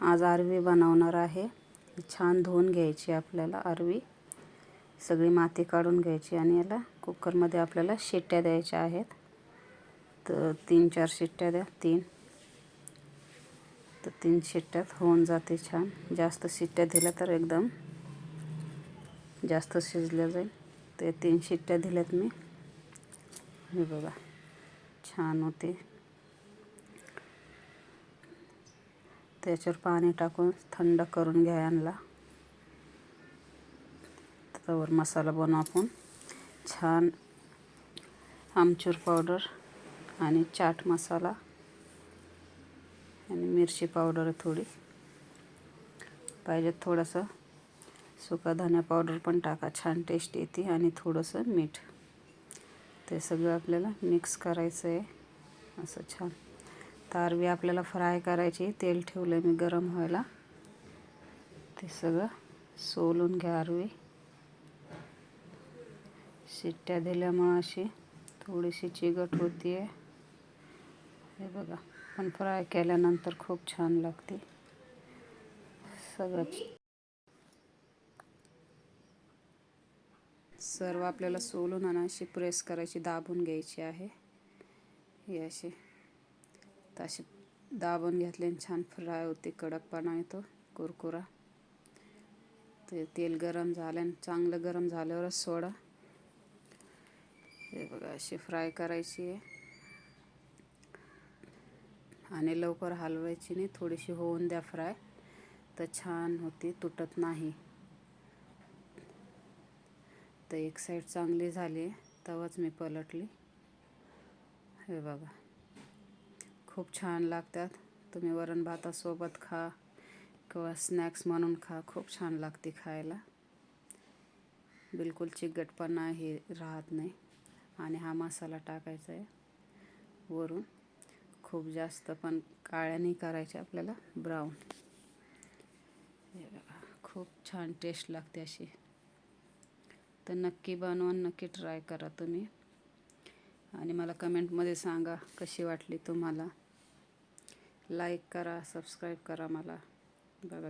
आज आरवी बनवणार आहे. छान धुवून घ्यायची आपल्याला आरवी. सगळी माती काढून घ्यायची आणि याला कुकरमध्ये आपल्याला शिट्ट्या द्यायच्या आहेत. तर तीन चार शिट्ट्या द्या. तीन. तर तीन शिट्ट्यात होऊन जाते छान. जास्त शिट्ट्या दिल्या तर एकदम जास्त शिजल्या जाईल. ते तीन शिट्ट्या दिल्यात मी. हे बघा. छान होते. त्याच्यावर पाणी टाकून थंड करून घ्या आणला त्यावर मसाला बनवू आपण. छान आमचूर पावडर आणि चाट मसाला आणि मिरची पावडर थोडी. पाहिजे थोडंसं सुका धन्या पावडर पण टाका. छान टेस्ट येते आणि थोडंसं मीठ. ते सगळं आपल्याला मिक्स करायचं आहे असं छान. तारवी आपल्याला फ्राय करायची. तेल ठेवलं आहे मी गरम व्हायला. ते सगळं सोलून घ्या अरवी. शिट्ट्या दिल्यामुळं अशी थोडीशी चिगट होती आहे हे बघा पण फ्राय केल्यानंतर खूप छान लागते. सगळं सर्व आपल्याला सोलून आणि अशी प्रेस करायची दाबून घ्यायची आहे. ही अशी. तर अशी दाबून घेतल्याने छान फ्राय होते कडकपणा येतो कुरकुरा. ते तेल गरम झाल्याने चांगलं गरम झाल्यावरच सोडा. हे बघा अशी फ्राय करायची आहे. आणि लवकर हलवायची नाही थोडीशी होऊन द्या फ्राय. तर छान होती तुटत नाही. तर एक साईड चांगली झाली तेव्हाच मी पलटली. हे बघा. खूप छान लागतात. तुम्ही वरण भातासोबत खा किंवा स्नॅक्स म्हणून खा खूप छान लागते खायला. बिलकुल चिकटपणा हे राहत नाही. आणि हा मसाला टाकायचा आहे वरून. खूप जास्त पण काळ्या नाही करायच्या आपल्याला ब्राऊन खूप छान टेस्ट लागते अशी. तर नक्की बनवून नक्की ट्राय करा तुम्ही. आणि मला कमेंटमध्ये सांगा कशी वाटली तुम्हाला. लाईक करा सबस्क्राईब करा मला. बघा.